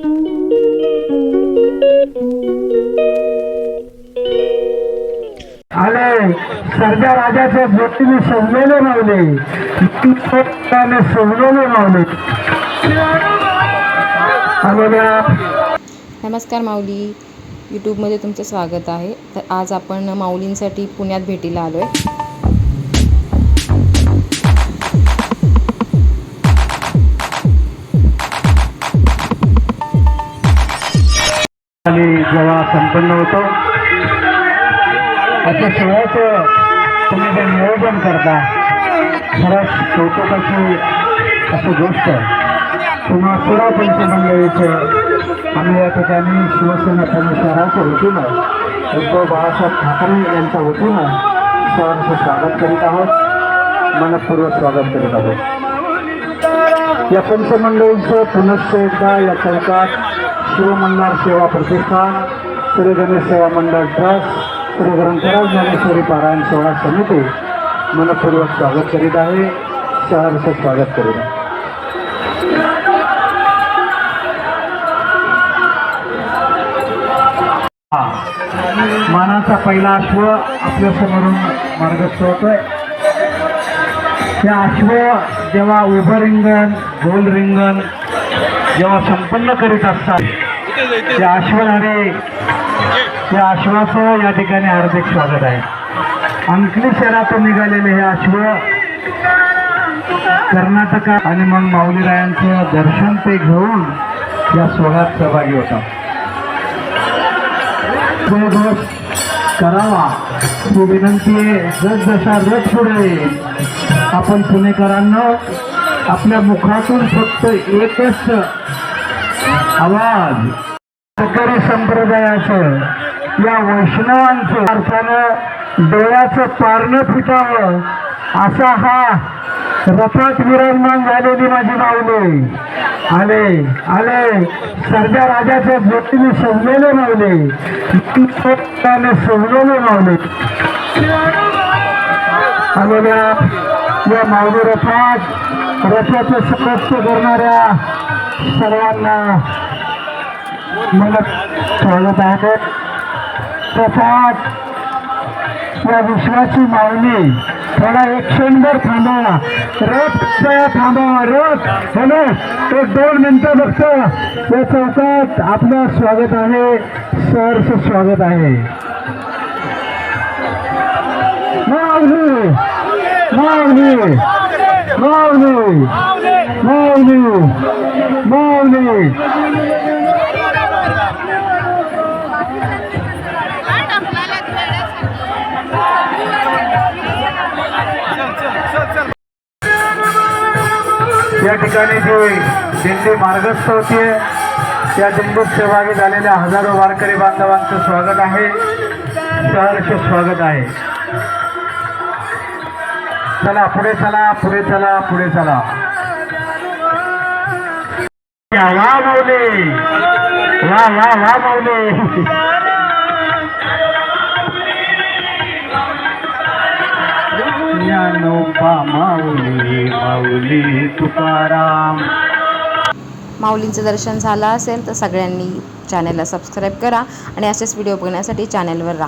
आले सरदार राजाच्या बोटीने सजलेले मावले त्याने सजलेले मावले नमस्कार माऊली. यूट्यूबमध्ये तुमचं स्वागत आहे. तर आज आपण माऊलींसाठी पुण्यात भेटीला आलो आहे आम्ही जेव्हा संपन्न होतो अशा सगळ्याचं तुम्ही जे नियोजन करता खरंच कौतुकाची अशी गोष्ट किंवा सुरा पंचमंडळीचं आम्ही या ठिकाणी शिवसेना पुणे शहराच्या वतीनं उद्धव बाळासाहेब ठाकरे यांच्या वतीनं सर्वांचं स्वागत करीत आहोत. मनपूर्वक स्वागत करीत आहोत. या पंचमंडळींचं पुनश्च एकदा या चौकात शिवमल्हार सेवा प्रतिष्ठान श्री गणेश सेवा मंडळ ट्रस्ट श्री ग्रंथराज ज्ञानेश्वरी पारायण सोहळा समिती मनपूर्वक स्वागत करीत आहे. सहर्ष स्वागत करीत आहे. मानाचा पहिला अश्व आपल्या समोरून मार्गस्थ होतोय. त्या अश्व जेव्हा उभं रिंगण गोल रिंगण जेव्हा संपन्न करीत असतात ते अश्वधारे त्या अश्वाचं या ठिकाणी हार्दिक स्वागत आहे. अंकली शहरातून निघालेले हे अश्व कर्नाटकात आणि मग माऊलीरायांचं दर्शन ते घेऊन या सोहळ्यात सहभागी होतात. जयघोष करावा ही विनंती आहे. जसजसा रथ पुढे आपण पुणेकरांना आपल्या मुखातून फक्त एकच आवाज. सरकारी संप्रदायाचं या वैष्णवांचं अर्थानं डोळ्याचं पारणं फुटावं असा हा रथात विराजमान झालेली माझी माऊली. आले आले. सरद्या राजाच्या ज्योतीने सजलेले मावले त्याने सजलेले मावले आलेल्या या माऊली रथात रथाचे सदस्य करणाऱ्या सर्वांना मला स्वागत आहे तसाच या विश्वाची माऊली थोडा एक क्षणभर थांबावा. रथ जरा थांबा रथ. हॅलो एक दोन मिनटं फक्त. या चौकात आपलं स्वागत आहे. सहर्ष स्वागत आहे. माऊली माऊली माऊली माऊली या ठिकाणी जे दिंडी मार्गस्थ होतीये त्या दिंडीत सहभागी झालेल्या हजारो वारकरी बांधवांचं स्वागत आहे. सहर्ष स्वागत आहे. चला पुढे चला पुढे चला पुढे चला. वा माऊले. वा वा वा माऊले. माऊली माऊली तुकाराम. माऊलींचं दर्शन झालं असेल तर सगळ्यांनी चॅनलला सबस्क्राईब करा आणि असेच व्हिडिओ बघण्यासाठी चॅनलवर राहा.